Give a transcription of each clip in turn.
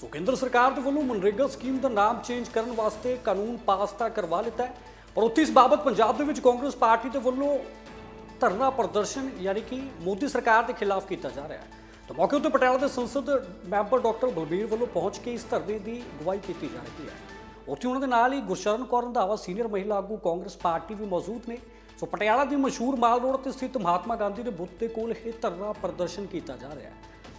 ਸੋ ਕੇਂਦਰ ਸਰਕਾਰ ਦੇ ਵੱਲੋਂ ਮਨਰੇਗਾ ਸਕੀਮ ਦਾ ਨਾਮ ਚੇਂਜ ਕਰਨ ਵਾਸਤੇ ਕਾਨੂੰਨ ਪਾਸ ਤਾਂ ਕਰਵਾ ਲਿੱਤਾ ਪਰ ਉੱਥੇ ਇਸ ਬਾਬਤ ਪੰਜਾਬ ਦੇ ਵਿੱਚ ਕਾਂਗਰਸ ਪਾਰਟੀ ਦੇ ਵੱਲੋਂ ਧਰਨਾ ਪ੍ਰਦਰਸ਼ਨ ਯਾਨੀ ਕਿ ਮੋਦੀ ਸਰਕਾਰ ਦੇ ਖਿਲਾਫ ਕੀਤਾ ਜਾ ਰਿਹਾ ਹੈ। ਤਾਂ ਮੌਕੇ ਉੱਤੇ ਪਟਿਆਲਾ ਦੇ ਸੰਸਦ ਮੈਂਬਰ ਡਾਕਟਰ ਬਲਬੀਰ ਵੱਲੋਂ ਪਹੁੰਚ ਕੇ ਇਸ ਧਰਨੇ ਦੀ ਅਗਵਾਈ ਕੀਤੀ ਜਾ ਰਹੀ ਹੈ। ਉੱਥੇ ਉਹਨਾਂ ਦੇ ਨਾਲ ਹੀ ਗੁਰਸ਼ਰਨ ਕੌਰ ਰੰਧਾਵਾ, ਸੀਨੀਅਰ ਮਹਿਲਾ ਆਗੂ ਕਾਂਗਰਸ ਪਾਰਟੀ ਵੀ ਮੌਜੂਦ ਨੇ। ਸੋ ਪਟਿਆਲਾ ਦੀ ਮਸ਼ਹੂਰ ਮਾਲ ਰੋਡ ਤੇ ਸਥਿਤ ਮਹਾਤਮਾ ਗਾਂਧੀ ਦੇ ਬੁੱਤ ਦੇ ਕੋਲ ਇਹ ਧਰਨਾ ਪ੍ਰਦਰਸ਼ਨ ਕੀਤਾ ਜਾ ਰਿਹਾ ਹੈ।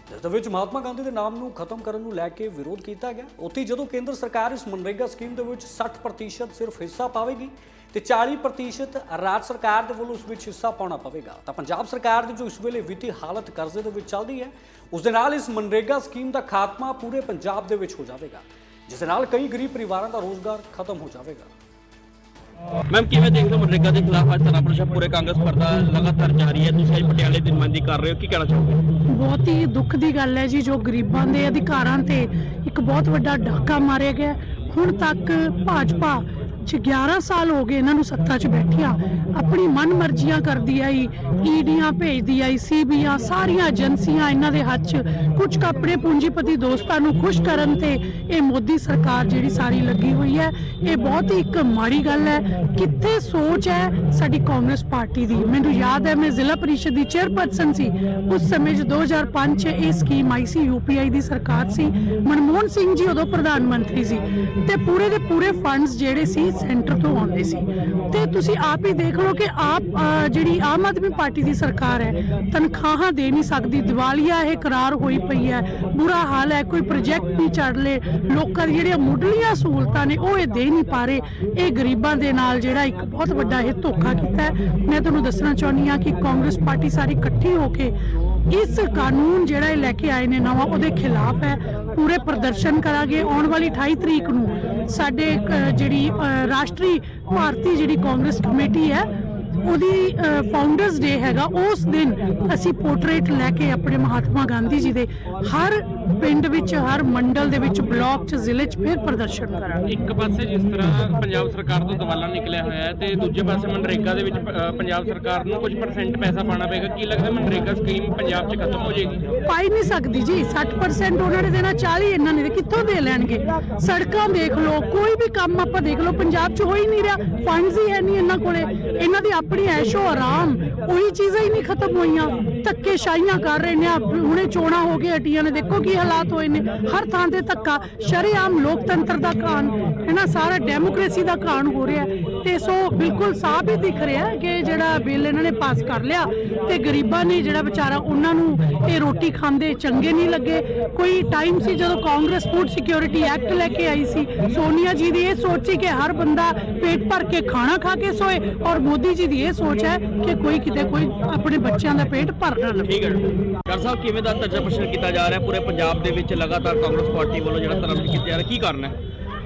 ਜਿਸ ਦੇ ਵਿੱਚ ਮਹਾਤਮਾ ਗਾਂਧੀ ਦੇ ਨਾਮ ਨੂੰ ਖਤਮ ਕਰਨ ਨੂੰ ਲੈ ਕੇ ਵਿਰੋਧ ਕੀਤਾ ਗਿਆ। ਉੱਥੇ ਜਦੋਂ ਕੇਂਦਰ ਸਰਕਾਰ ਇਸ ਮਨਰੇਗਾ ਸਕੀਮ ਦੇ ਵਿੱਚ 60% ਸਿਰਫ ਹਿੱਸਾ ਪਾਵੇਗੀ ਤੇ 40% ਰਾਜ ਸਰਕਾਰ ਦੇ ਵੱਲੋਂ ਉਸ ਵਿੱਚ ਹਿੱਸਾ ਪਾਉਣਾ ਪਵੇਗਾ। ਤਾਂ ਪੰਜਾਬ ਸਰਕਾਰ ਦੀ ਜੋ ਇਸ ਵੇਲੇ ਵਿੱਤੀ ਹਾਲਤ ਕਰਜ਼ੇ ਦੇ ਵਿੱਚ ਚੱਲਦੀ ਹੈ, ਉਸ ਦੇ ਨਾਲ ਇਸ ਮਨਰੇਗਾ ਸਕੀਮ ਦਾ ਖਾਤਮਾ ਪੂਰੇ ਪੰਜਾਬ ਦੇ ਵਿੱਚ ਹੋ ਜਾਵੇਗਾ, ਜਿਸ ਨਾਲ ਕਈ ਗਰੀਬ ਪਰਿਵਾਰਾਂ ਦਾ ਰੋਜ਼ਗਾਰ ਖਤਮ ਹੋ ਜਾਵੇਗਾ। ਮੈਮ ਕਿਵੇਂ ਦੇਖਦੇ ਹੋ ਮਨਰੇਗਾ ਦੇ ਖਿਲਾਫ ਅੱਜ ਧਰਨਾ ਪ੍ਰਦਰਸ਼ਨ? ਪੂਰੇ ਕਾਂਗਰਸ ਪਰਦਾ ਲਗਾਤਾਰ ਜਾਰੀ ਹੈ। ਤੁਸੀਂ ਅੱਜ ਪਟਿਆਲੇ ਦੀ ਨੁਮਾਇੰਦਗੀ ਕਰ ਰਹੇ ਹੋ। ਕੀ ਕਹਿਣਾ ਚਾਹੋਗੇ? ਬਹੁਤ ਹੀ ਦੁੱਖ ਦੀ ਗੱਲ ਹੈ ਜੀ, ਜੋ ਗਰੀਬਾਂ ਦੇ ਅਧਿਕਾਰਾਂ ਤੇ ਇੱਕ ਬਹੁਤ ਵੱਡਾ ਡਾਕਾ ਮਾਰਿਆ ਗਿਆ ਹੁਣ ਤੱਕ ਭਾਜਪਾ 11 ਸਾਲ ਹੋ ਗਏ ਇਹਨਾਂ ਨੂੰ ਸੱਤਾ 'ਚ ਬੈਠਿਆ। ਆਪਣੀ ਮਨਮਰਜ਼ੀਆਂ ਕਰਦੀ ਆਈ ਈਡੀਆਂ ਭੇਜਦੀ ਆਈ ਸੀਬੀਆਂ ਸਾਰੀਆਂ ਏਜੰਸੀਆਂ ਇਹਨਾਂ ਦੇ ਹੱਥ 'ਚ। ਕੁਝ ਆਪਣੇ ਪੂੰਜੀਪਤੀ ਦੋਸਤਾਂ ਨੂੰ ਖੁਸ਼ ਕਰਨ ਤੇ ਇਹ ਮੋਦੀ ਸਰਕਾਰ ਜਿਹੜੀ ਸਾਰੀ ਲੱਗੀ ਹੋਈ ਹੈ, ਇਹ ਬਹੁਤ ਹੀ ਇੱਕ ਮਾੜੀ ਗੱਲ ਹੈ। ਕਿੱਥੇ ਸੋਚ ਹੈ ਸਾਡੀ ਕਾਂਗਰਸ ਪਾਰਟੀ ਦੀ? ਮੈਨੂੰ ਯਾਦ ਹੈ ਮੈਂ ਜ਼ਿਲ੍ਹਾ ਪਰਿਸ਼ਦ ਦੀ ਚੇਅਰਪਰਸਨ ਸੀ। ਉਸ ਸਮੇਂ 'ਚ 2005 'ਚ ਇਹ ਸਕੀਮ ਆਈ ਸੀ ਯੂਪੀਆਈ ਦੀ ਸਰਕਾਰ ਸੀ। ਮਨਮੋਹਨ ਸਿੰਘ ਜੀ ਉਦੋਂ ਪ੍ਰਧਾਨ ਮੰਤਰੀ ਸੀ। ਤੇ ਪੂਰੇ ਦੇ ਪੂਰੇ ਫੰਡਸ ਜਿਹੜੇ ਸੀ ਸੈਂਟਰ ਤੋਂ ਆਉਂਦੇ ਸੀ। ਤੇ ਤੁਸੀਂ ਆਪ ਹੀ ਦੇਖ ਲਓ ਕਿ ਆਪ ਜਿਹੜੀ ਆਮ ਆਦਮੀ ਪਾਰਟੀ ਦੀ ਸਰਕਾਰ ਹੈ, ਤਨਖਾਹਾਂ ਦੇ ਨਹੀਂ ਸਕਦੀ, ਦਿਵਾਲੀਆ ਇਹ ਕਰਾਰ ਹੋਈ ਪਈ ਹੈ, ਬੁਰਾ ਹਾਲ ਹੈ, ਕੋਈ ਪ੍ਰੋਜੈਕਟ ਨਹੀਂ ਚੜ ਲੇ ਲੋਕਾਂ ਦੀ ਜਿਹੜੀਆਂ ਮੁੱਢਲੀਆਂ ਸਹੂਲਤਾਂ ਨੇ, ਉਹ ਇਹ ਦੇ ਨਹੀਂ ਪਾ ਰਹੇ। ਇਹ ਗਰੀਬਾਂ ਦੇ ਨਾਲ ਜਿਹੜਾ ਇੱਕ ਬਹੁਤ ਵੱਡਾ ਇਹ ਧੋਖਾ ਕੀਤਾ ਮੈਂ ਤੁਹਾਨੂੰ ਦੱਸਣਾ ਚਾਹੁੰਦੀ ਹਾਂ ਕਿ ਕਾਂਗਰਸ ਪਾਰਟੀ ਸਾਰੀ ਇਕੱਠੀ ਹੋ ਕੇ ਇਸ ਕਾਨੂੰਨ ਜਿਹੜਾ ਇਹ ਲੈ ਕੇ ਆਏ ਨੇ ਨਵਾਂ, ਉਹਦੇ ਖਿਲਾਫ ਹੈ। ਪੂਰੇ ਪ੍ਰਦਰਸ਼ਨ ਕਰਾਂਗੇ। ਆਉਣ ਵਾਲੀ 28 ਤਰੀਕ ਨੂੰ ਸਾਡੇ ਜਿਹੜੀ ਰਾਸ਼ਟਰੀ ਭਾਰਤੀ ਜਿਹੜੀ ਕਾਂਗਰਸ ਕਮੇਟੀ ਹੈ ਉਹਦੀ ਫਾਊਂਡਰਸ ਡੇ ਹੈਗਾ ਉਸ ਦਿਨ ਅਸੀਂ ਪੋਰਟਰੇਟ ਲੈ ਕੇ ਆਪਣੇ ਮਹਾਤਮਾ ਗਾਂਧੀ ਜੀ ਦੇ ਹਰ ਪਿੰਡ ਵਿੱਚ ਹਰ ਮੰਡਲ ਦੇ ਵਿੱਚ ਬਲਾਕ 'ਚ ਜ਼ਿਲ੍ਹੇ 'ਚ ਫਿਰ ਪ੍ਰਦਰਸ਼ਨ ਕਰਾਂਗੇ। ਇੱਕ ਪਾਸੇ ਜਿਸ ਤਰ੍ਹਾਂ ਪੰਜਾਬ ਸਰਕਾਰ ਤੋਂ ਦਵਾਲਾ ਨਿਕਲਿਆ ਹੋਇਆ ਹੈ ਤੇ ਦੂਜੇ ਪਾਸੇ ਮਨਰੇਗਾ ਦੇ ਵਿੱਚ ਪੰਜਾਬ ਸਰਕਾਰ ਨੂੰ ਕੁਝ ਪਰਸੈਂਟ ਪੈਸਾ ਪਾਣਾ ਪਏਗਾ। ਕੀ ਲੱਗਦਾ ਮਨਰੇਗਾ ਸਕੀਮ ਪੰਜਾਬ 'ਚ ਖਤਮ ਹੋ ਜਾਏਗੀ? ਪਾਈ ਨਹੀਂ ਸਕਦੀ ਜੀ। 60% ਉਹਨਾਂ ਨੇ ਦੇਣਾ 40 ਇਹਨਾਂ ਨੇ ਕਿੱਥੋਂ ਦੇ ਲੈਣਗੇ? ਸੜਕਾਂ ਦੇਖ ਲਓ ਕੋਈ ਵੀ ਕੰਮ ਆਪਾਂ ਦੇਖ ਲਓ ਪੰਜਾਬ 'ਚ ਹੋ ਹੀ ਨਹੀਂ ਰਿਹਾ। ਫੰਡਸ ਹੀ ਹੈ ਨਹੀਂ ਇਹਨਾਂ ਕੋਲੇ। ਇਹਨਾਂ ਦੀ ਆਪਣੀ ਐਸ਼ੋ ਆਰਾਮ ਉਹੀ ਚੀਜ਼ਾਂ ਹੀ ਨਹੀਂ ਖਤਮ ਹੋਈਆਂ। ਧੱਕੇ ਸ਼ਾਹੀਆਂ ਕਰ ਰਹੇ ਨੇ ਹੁਣੇ ਚੋਣਾ ਹੋ ਕੇ ਹਟੀਆਂ ਨੇ, ਦੇਖੋ ਕੀ ਹਾਲਾਤ ਹੋਏ ਨੇ। ਹਰ ਥਾਂ ਤੇ ਧੱਕਾ, ਸ਼ਰੇਆਮ ਲੋਕਤੰਤਰ ਦਾ ਕਾਨ ਹੈ ਸਾਰਾ ਡੈਮੋਕ੍ਰੇਸੀ ਦਾ ਕਾਨ ਹੋ ਰਿਹਾ ਤੇ ਸੋ ਬਿਲਕੁਲ ਸਾਫ਼ ਹੀ ਦਿਖ ਰਿਹਾ ਕਿ ਜਿਹੜਾ ਬਿੱਲ ਇਹਨਾਂ ਨੇ ਪਾਸ ਕਰ ਲਿਆ ਤੇ ਗਰੀਬਾਂ ਨੇ ਜਿਹੜਾ ਵਿਚਾਰਾ ਉਹਨਾਂ ਨੂੰ ਇਹ ਰੋਟੀ ਖਾਂਦੇ ਚੰਗੇ ਨਹੀਂ ਲੱਗੇ। ਕੋਈ ਟਾਈਮ ਸੀ ਜਦੋਂ ਕਾਂਗਰਸ ਫੂਡ ਸਿਕਿਉਰਿਟੀ ਐਕਟ ਲੈ ਕੇ ਆਈ ਸੀ। ਸੋਨੀਆ ਜੀ ਦੀ ਇਹ ਸੋਚ ਸੀ ਕਿ ਹਰ ਬੰਦਾ ਪੇਟ ਭਰ ਕੇ ਖਾਣਾ ਖਾ ਕੇ ਸੋਏ ਔਰ ਮੋਦੀ ਜੀ ਦੀ ਇਹ ਸੋਚ ਹੈ ਕਿ ਕੋਈ ਕਿਤੇ ਕੋਈ ਆਪਣੇ ਬੱਚਿਆਂ ਦਾ ਪੇਟ ਭਰ ਨਾ ਡਾਕਟਰ ਸਾਹਿਬ, ਕਿਵੇਂ ਦਾ ਧਰਨਾ ਪ੍ਰਦਰਸ਼ਨ ਕੀਤਾ ਜਾ ਰਿਹਾ ਪੂਰੇ ਪੰਜਾਬ ਦੇ ਵਿੱਚ ਲਗਾਤਾਰ ਕਾਂਗਰਸ ਪਾਰਟੀ ਵੱਲੋਂ ਜਿਹੜਾ ਧਰਨਾ ਕੀਤਾ ਜਾ ਰਿਹਾ ਕੀ ਕਾਰਨ ਹੈ?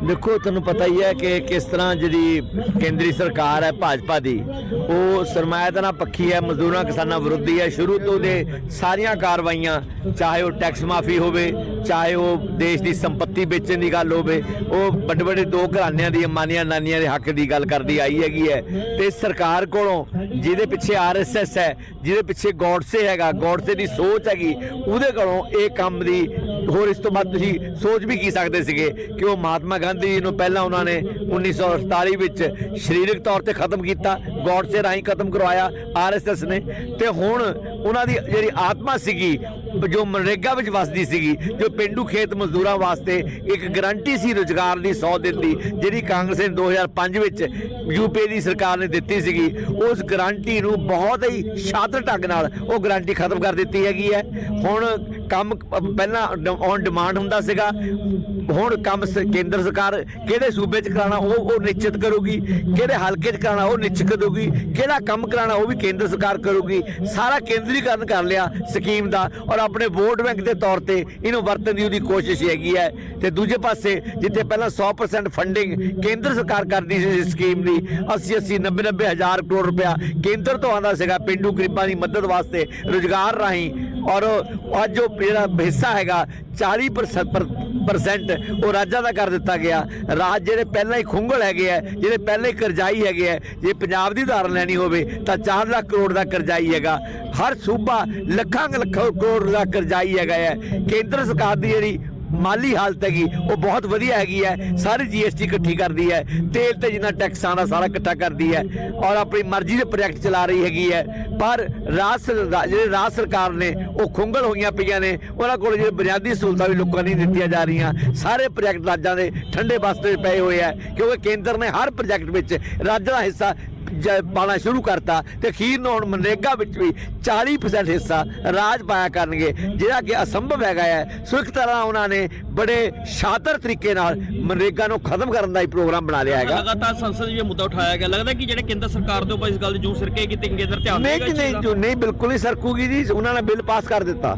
ਦੇਖੋ, ਤੁਹਾਨੂੰ ਪਤਾ ਹੀ ਹੈ ਕਿ ਕਿਸ ਤਰ੍ਹਾਂ ਜਿਹੜੀ ਕੇਂਦਰੀ ਸਰਕਾਰ ਹੈ ਭਾਜਪਾ ਦੀ, ਉਹ ਸਰਮਾਇਦਾਨਾ ਪੱਖੀ ਹੈ, ਮਜ਼ਦੂਰਾਂ, ਕਿਸਾਨਾਂ ਵਿਰੋਧੀ ਹੈ। ਸ਼ੁਰੂ ਤੋਂ ਦੇ ਸਾਰੀਆਂ ਕਾਰਵਾਈਆਂ, ਚਾਹੇ ਉਹ ਟੈਕਸ ਮਾਫੀ ਹੋਵੇ, ਚਾਹੇ ਉਹ ਦੇਸ਼ ਦੀ ਸੰਪਤੀ ਵੇਚਣ ਦੀ ਗੱਲ ਹੋਵੇ, ਉਹ ਵੱਡੇ ਵੱਡੇ ਦੋ ਘਰਾਣਿਆਂ ਦੀ ਅਮਾਨੀਆਂ ਨਾਨੀਆਂ ਦੇ ਹੱਕ ਦੀ ਗੱਲ ਕਰਦੀ ਆਈ ਹੈਗੀ ਹੈ। ਤੇ ਸਰਕਾਰ ਕੋਲੋਂ ਜਿਹਦੇ ਪਿੱਛੇ ਆਰਐਸਐਸ ਹੈ, ਜਿਹਦੇ ਪਿੱਛੇ ਗੌਡਸੇ ਹੈਗਾ, ਗੌਡਸੇ ਦੀ ਸੋਚ ਹੈਗੀ, ਉਹਦੇ ਕੋਲੋਂ ਇਹ ਕੰਮ ਦੀ ਹੋਰ ਇਸ ਤੋਂ ਬਾਅਦ ਤੁਸੀਂ ਸੋਚ ਵੀ ਕੀ ਸਕਦੇ ਸੀਗੇ ਕਿ ਉਹ ਮਹਾਤਮਾ ਗਾਂਧੀ ਜੀ ਨੂੰ ਪਹਿਲਾਂ ਉਹਨਾਂ ਨੇ 1948 ਵਿੱਚ ਸਰੀਰਕ ਤੌਰ ਤੇ ਖਤਮ ਕੀਤਾ ਗੌਡਸੇ ਰਾਹੀਂ ਖਤਮ ਕਰਵਾਇਆ ਆਰਐਸਐਸ ਨੇ। ਤੇ ਹੁਣ ਉਹਨਾਂ ਦੀ ਜਿਹੜੀ ਆਤਮਾ ਸੀਗੀ, ਜੋ ਮਨਰੇਗਾ ਵਿੱਚ ਵਸਦੀ ਸੀਗੀ, ਜੋ ਪਿੰਡੂ ਖੇਤ ਮਜ਼ਦੂਰਾਂ ਵਾਸਤੇ ਇੱਕ ਗਾਰੰਟੀ ਸੀ ਰੁਜ਼ਗਾਰ ਦੀ 100 ਦਿਨ ਦੀ, ਜਿਹੜੀ ਕਾਂਗਰਸ ਨੇ 2005 ਵਿੱਚ ਯੂਪੀ ਦੀ ਸਰਕਾਰ ਨੇ ਦਿੱਤੀ ਸੀਗੀ, ਉਸ ਗਾਰੰਟੀ ਨੂੰ ਬਹੁਤ ਹੀ ਸ਼ਾਤਰ ਢੰਗ ਨਾਲ ਉਹ ਗਾਰੰਟੀ ਖਤਮ ਕਰ ਦਿੱਤੀ ਹੈਗੀ ਹੈ। ਹੁਣ ਕੰਮ ਪ- ਪਹਿਲਾਂ ਔਨ ਡਿਮਾਂਡ ਹੁੰਦਾ ਸੀਗਾ। ਹੁਣ ਕੰਮ ਕੇਂਦਰ ਸਰਕਾਰ ਕਿਹੜੇ ਸੂਬੇ 'ਚ ਕਰਾਉਣਾ ਉਹ ਉਹ ਨਿਸ਼ਚਿਤ ਕਰੂਗੀ। ਕਿਹੜੇ ਹਲਕੇ 'ਚ ਕਰਾਉਣਾ ਉਹ ਨਿਸ਼ਚਿਤ ਕਰੂਗੀ। ਕਿਹੜਾ ਕੰਮ ਕਰਾਉਣਾ ਉਹ ਵੀ ਕੇਂਦਰ ਸਰਕਾਰ ਕਰੂਗੀ। ਸਾਰਾ ਕੇਂਦਰੀਕਰਨ ਕਰ ਲਿਆ ਸਕੀਮ ਦਾ ਔਰ ਆਪਣੇ ਵੋਟ ਬੈਂਕ ਦੇ ਤੌਰ ਤੇ ਇਹਨੂੰ ਵਰਤਣ ਦੀ ਉਹਦੀ ਕੋਸ਼ਿਸ਼ ਹੈਗੀ ਹੈ। ਤੇ ਦੂਜੇ ਪਾਸੇ ਜਿੱਥੇ ਪਹਿਲਾਂ 100% ਫੰਡਿੰਗ ਕੇਂਦਰ ਸਰਕਾਰ ਕਰਦੀ ਸੀ ਇਸ ਸਕੀਮ ਦੀ 80 80 90 90 ਹਜ਼ਾਰ ਕਰੋੜ ਰੁਪਇਆ ਕੇਂਦਰ ਤੋਂ ਆਉਂਦਾ ਸੀਗਾ। ਪਿੰਡੂ ਗਰੀਬਾਂ ਦੀ ਮਦਦ ਵਾਸਤੇ, ਰੁਜ਼ਗਾਰ ਰਾਹੀਂ ਔਰ ਅੱਜ ਉਹ ਜਿਹੜਾ ਹਿੱਸਾ ਹੈਗਾ 40% ਉਹ ਰਾਜਾਂ ਦਾ ਕਰ ਦਿੱਤਾ ਗਿਆ। ਰਾਜ ਜਿਹੜੇ ਪਹਿਲਾਂ ਹੀ ਖੁੰਗਲ ਹੈਗੇ ਆ, ਜਿਹੜੇ ਪਹਿਲਾਂ ਹੀ ਕਰਜ਼ਾਈ ਹੈਗੇ ਆ, ਜੇ ਪੰਜਾਬ ਦੀ ਉਦਾਹਰਨ ਲੈਣੀ ਹੋਵੇ, ਤਾਂ 4 ਲੱਖ ਕਰੋੜ ਦਾ ਕਰਜ਼ਾਈ ਹੈਗਾ। ਹਰ ਸੂਬਾ ਲੱਖਾਂ ਲੱਖਾਂ ਕਰੋੜ ਦਾ ਕਰਜ਼ਾਈ ਹੈਗਾ ਹੈ ਕੇਂਦਰ ਸਰਕਾਰ ਦੀ ਜਿਹੜੀ ਮਾਲੀ ਹਾਲਤ ਹੈਗੀ, ਉਹ ਬਹੁਤ ਵਧੀਆ ਹੈਗੀ ਹੈ, ਸਾਰੀ ਜੀਐਸਟੀ ਇਕੱਠੀ ਕਰਦੀ ਹੈ, ਤੇਲ ਤੇ ਜਿੰਨਾ ਟੈਕਸਾਂ ਦਾ ਸਾਰਾ ਇਕੱਠਾ ਕਰਦੀ ਹੈ, ਔਰ ਆਪਣੀ ਮਰਜ਼ੀ ਦੇ ਪ੍ਰੋਜੈਕਟ ਚਲਾ ਰਹੀ ਹੈਗੀ ਹੈ, ਪਰ ਰਾਜ ਸਰ- ਰਾ- ਜਿਹੜੇ ਰਾਜ ਸਰਕਾਰ ਨੇ, ਉਹ ਖੁੰਗਲ ਹੋਈਆਂ ਪਈਆਂ ਨੇ, ਉਹਨਾਂ ਕੋਲ ਜਿਹੜੇ ਬੁਨਿਆਦੀ ਸਹੂਲਤਾਂ ਵੀ ਲੋਕਾਂ ਨੂੰ ਨਹੀਂ ਦਿੱਤੀਆਂ ਜਾ ਰਹੀਆਂ, ਸਾਰੇ ਪ੍ਰੋਜੈਕਟ ਰਾਜਾਂ ਦੇ ਠੰਡੇ ਬਸਤੇ ਪਏ ਹੋਏ ਆ ਕਿਉਂਕਿ ਕੇਂਦਰ ਨੇ ਹਰ ਪ੍ਰੋਜੈਕਟ ਵਿੱਚ ਰਾਜ ਦਾ ਹਿੱਸਾ ਪਾਉਣਾ ਸ਼ੁਰੂ ਕਰਤਾ ਤੇ ਅਖੀਰ ਨੂੰ ਹੁਣ ਮਨਰੇਗਾ ਵਿੱਚ ਵੀ 40% ਹਿੱਸਾ ਰਾਜ ਪਾਇਆ ਕਰਨਗੇ ਜਿਹੜਾ ਕਿ ਅਸੰਭਵ ਹੈਗਾ ਹੈ। ਸੋ ਇੱਕ ਤਰ੍ਹਾਂ ਉਹਨਾਂ ਨੇ ਬੜੇ ਸ਼ਾਤਰ ਤਰੀਕੇ ਨਾਲ ਮਨਰੇਗਾ ਨੂੰ ਖਤਮ ਕਰਨ ਦਾ ਹੀ ਪ੍ਰੋਗਰਾਮ ਬਣਾ ਲਿਆ ਹੈਗਾ। ਲਗਾਤਾਰ ਸੰਸਦ ਵਿੱਚ ਇਹ ਮੁੱਦਾ ਉਠਾਇਆ ਗਿਆ। ਲੱਗਦਾ ਕਿ ਜਿਹੜੇ ਕੇਂਦਰ ਸਰਕਾਰ ਦੇ ਉੱਪਰ ਇਸ ਗੱਲ ਦੀ ਜੂ ਸਿਰਕੇ ਕਿ ਕੇਂਦਰ ਧਿਆਨ ਨਹੀਂ ਦੇਗਾ ਨਹੀਂ ਦਾ? ਜੋ ਨਹੀਂ ਬਿਲਕੁਲ ਨਹੀਂ ਸਰਕੂਗੀ ਜੀ। ਉਹਨਾਂ ਨੇ ਬਿੱਲ ਪਾਸ ਕਰ ਦਿੱਤਾ।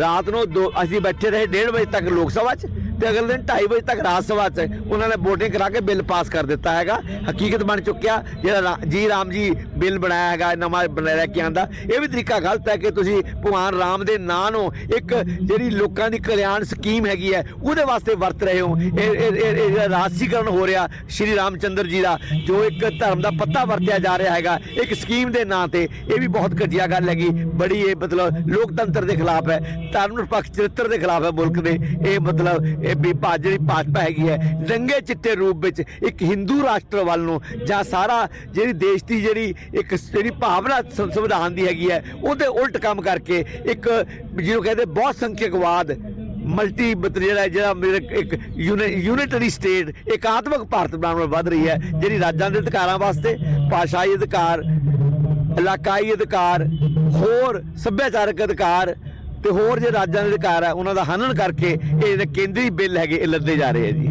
ਰਾਤ ਨੂੰ ਅਸੀਂ ਬੈਠੇ ਰਹੇ 1:30 ਵਜੇ ਤੱਕ ਲੋਕ ਸਭਾ 'ਚ। ਤੇ ਅਗਲੇ ਦਿਨ 2:30 ਵਜੇ ਤੱਕ ਰਾਜ ਸਭਾ 'ਚ ਉਹਨਾਂ ਨੇ VOTING ਕਰਾ ਕੇ ਬਿੱਲ ਪਾਸ ਕਰ ਦਿੱਤਾ ਹੈਗਾ। ਹਕੀਕਤ ਬਣ ਚੁੱਕਿਆ ਜਿਹੜਾ ਰਾ- ਜੀ ਰਾਮ ਜੀ ਬਿੱਲ ਬਣਾਇਆ ਹੈਗਾ ਨਵਾਂ ਬਣਾ ਲੈ ਕੇ ਆਂਦਾ। ਇਹ ਵੀ ਤਰੀਕਾ ਗਲਤ ਹੈ ਕਿ ਤੁਸੀਂ ਭਗਵਾਨ ਰਾਮ ਦੇ ਨਾਂ ਨੂੰ ਇੱਕ ਜਿਹੜੀ ਲੋਕਾਂ ਦੀ ਕਲਿਆਣ ਸਕੀਮ ਹੈਗੀ ਹੈ, ਉਹਦੇ ਵਾਸਤੇ ਵਰਤ ਰਹੇ ਹੋ। ਇਹ, ਇਹ- ਰਾਜਸੀਕਰਨ ਹੋ ਰਿਹਾ ਸ਼੍ਰੀ ਰਾਮਚੰਦਰ ਜੀ ਦਾ, ਜੋ ਇੱਕ ਧਰਮ ਦਾ ਪੱਤਾ ਵਰਤਿਆ ਜਾ ਰਿਹਾ ਹੈਗਾ, ਇੱਕ ਸਕੀਮ ਦੇ ਨਾਂ ਤੇ, ਇਹ ਵੀ ਬਹੁਤ ਘਟੀਆ ਗੱਲ ਹੈਗੀ। ਬੜੀ ਇਹ ਮਤਲਬ ਲੋਕਤੰਤਰ ਦੇ ਖਿਲਾਫ ਹੈ, ਧਰਮ ਨਿਰਪੱਖ ਚਰਿੱਤਰ ਦੇ ਖਿਲਾਫ ਹੈ ਮੁਲਕ ਦੇ। ਇਹ ਮਤਲਬ ਇਹ ਵੀ ਭਾ- ਜਿਹੜੀ ਭਾਜਪਾ ਹੈਗੀ ਹੈ, ਰੰਗੇ ਚਿੱਟੇ ਰੂਪ ਵਿੱਚ ਇੱਕ ਹਿੰਦੂ ਰਾਸ਼ਟਰ ਵੱਲ ਨੂੰ ਜਾਂ ਸਾਰਾ ਜਿਹੜੀ ਦੇਸ਼ ਦੀ ਜਿਹੜੀ ਇੱਕ ਜਿਹੜੀ ਭਾਵਨਾ ਸੰਵਿਧਾਨ ਦੀ ਹੈਗੀ ਹੈ, ਉਹਦੇ ਉਲਟ ਕੰਮ ਕਰਕੇ ਇੱਕ ਜਿਹਨੂੰ ਕਹਿੰਦੇ ਬਹੁਤ ਸੰਖਿਅਕਵਾਦ ਮਲਟੀ ਮਤਲਬ ਜਿਹੜਾ ਜਿਹੜਾ ਮੇਰੇ ਇੱਕ ਯੂਨਿਟਰੀ ਸਟੇਟ ਇਕਾਤਮਕ ਭਾਰਤ ਬਣਾਉਣ ਵੱਲ ਵੱਧ ਰਹੀ ਹੈ, ਜਿਹੜੀ ਰਾਜਾਂ ਦੇ ਅਧਿਕਾਰਾਂ ਵਾਸਤੇ, ਭਾਸ਼ਾਈ ਅਧਿਕਾਰ, ਇਲਾਕਾਈ ਅਧਿਕਾਰ, ਹੋਰ ਸੱਭਿਆਚਾਰਕ ਅਧਿਕਾਰ ਤੇ ਹੋਰ ਜੇ ਰਾਜਾਂ ਦੇ ਅਧਿਕਾਰ ਹੈ, ਉਹਨਾਂ ਦਾ ਹਨਨ ਕਰਕੇ ਇਹ ਜਿਹੜੇ ਕੇਂਦਰੀ ਬਿੱਲ ਹੈਗੇ, ਇਹ ਲੱਦੇ ਜਾ ਰਹੇ ਹੈ ਜੀ।